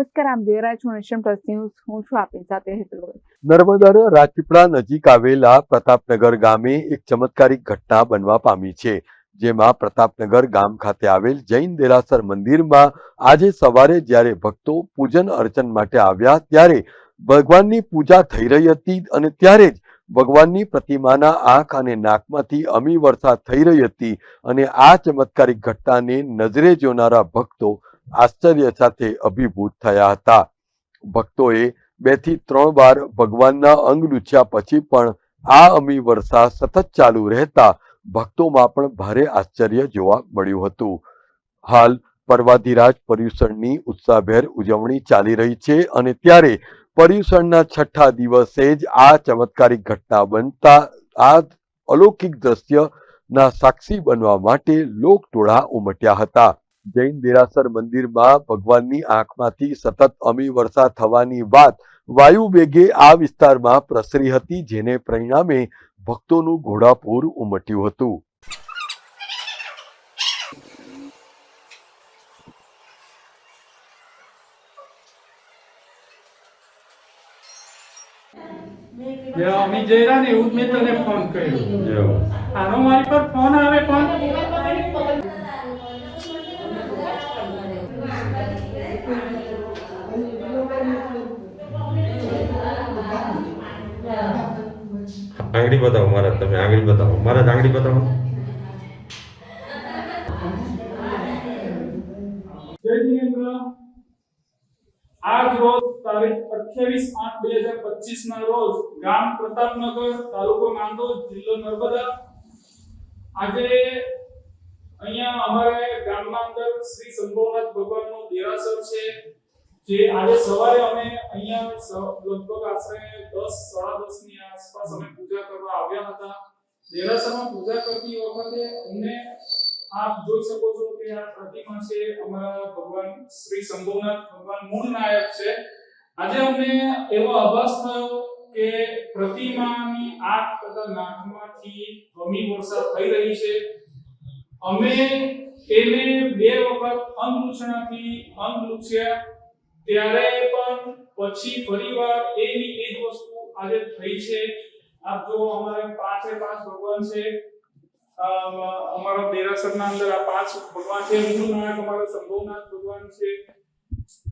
નમસ્કાર, આમ જોઈ છો નેશન હું છું આપની સાથે વગર. નર્મદાના રાજપીપળા નજીક આવેલા પ્રતાપનગર ગામે એક ચમત્કારિક ઘટના બનવા પામી છે, જેમાં પ્રતાપનગર ગામ ખાતે આવેલ જૈન દેરાસર મંદિરમાં આજે સવારે જ્યારે ભક્તો પૂજન અર્ચન માટે આવ્યા ત્યારે ભગવાનની પૂજા થઈ રહી હતી અને ત્યારે જ ભગવાનની પ્રતિમાના આંખ અને નાકમાંથી અમી વર્ષા થઈ રહી હતી અને આ ચમત્કારિક ઘટનાને નજરે જોનારા ભક્તો આશ્ચર્ય સાથે અભિભૂત થયા હતા. ભક્તોએ બેથી ત્રણ વાર ભગવાનના અંગ લૂછ્યા પછી પણ આ અમી વર્ષા સતત ચાલુ રહેતા ભક્તોમાં પણ ભારે આશ્ચર્ય જોવા મળ્યું હતું. હાલ પર્વાધિરાજ પર્યુષણની ઉત્સાહભેર ઉજવણી ચાલી રહી છે અને ત્યારે પર્યુષણના છઠ્ઠા દિવસે જ આ ચમત્કારિક ઘટના બનતા આ અલૌકિક દ્રશ્યના સાક્ષી બનવા માટે લોકટોળા ઉમટ્યા હતા. જૈન દેરાસર મંદિરમાં ભગવાનની આંખમાંથી સતત અમી વર્ષા થવાની વાત વાયુ વેગે આ વિસ્તારમાં પ્રસરી હતી જેને પરિણામે ભક્તોનું ઘોડાપૂર ઉમટ્યું હતું. જે જઈ રહ્યા ને એવું જ મેં તને ફોન કર્યો આનો મારી પર ફોન આવે પણ આંગળી બતાવો મહારાજ તમે, આંગળી બતાવો. મહારાજ આંગળી બતાવો. આજ રોજ તારીખ અઠ્યાવીસ આઠ બે હજાર પચીસ ના રોજ ગામ પ્રતાપનગર તાલુકો નાંદોદ જિલ્લો નર્મદા. આજે અહીંયા અમારે ગામમાં અંદર શ્રી સંભવનાથ ભગવાનનું દેરાસર છે. જે આજે સવારે અમે અહીંયા લગભગ આશરે દસ, સાડા દસની આસપાસ અમે પૂજા કરવા આવ્યા હતા. દેરાસરમાં પૂજા કરતી વખતે અમને આપ જોઈ શકો છો કે આ પ્રતિમા છે અમારા ભગવાન શ્રી શંભુનાથ, ભગવાન મૂળ નાયક છે. આજે અમને એવો આભાસ થયો કે પ્રતિમાની આંખ તથા નાકમાંથી ગમી વર્ષા થઈ રહી છે. અમે એને બે વખત અંગલૂછણાથી અંગલૂછ્યા ત્યારે પણ પછી ફરીવાર એની એ જ વસ્તુ આજે થઈ છે. આપ જો અમારે પાંચે પાંચ ભગવાન છે. અમારા દેરાસરના અંદર આ પાંચ ભગવાન છે. નાયક અમારા સંભવનાથ ભગવાન છે.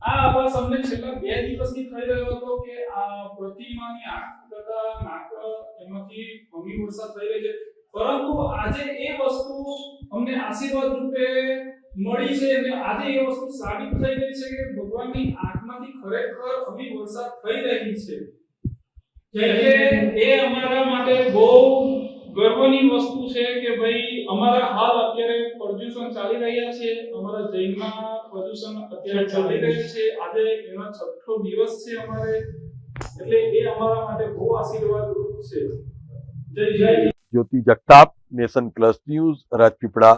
આ આભાસ અમને છેલ્લા બે દિવસથી થઈ રહ્યો હતો કે આ પ્રતિમાની આંખ તથા નાક એમાંથી ભૂમિ વરસાદ થઈ રહી છે. પરંતુ આજે એ વસ્તુ અમને આશીર્વાદ રૂપે મળી છે અને આજે એ વસ્તુ સાબિત થઈ ગઈ છે કે ભગવાનની આંખમાંથી ખરેખર અમી વરસાદ થઈ રહી છે. એટલે એ અમારા માટે બહુ ગર્વની વસ્તુ છે કે ભાઈ અમારા હાલ અત્યારે પ્રદૂષણ ચાલી રહ્યા છે અમારા જૈનમાં પ્રદૂષણ અત્યારે ચાલી રહ્યું છે. આજે એનો છઠ્ઠો દિવસ છે અમારે એટલે એ અમારા માટે બહુ આશીર્વાદરૂપ છે. જય જય. Jyoti Jagtap nation plus news Rajpipla.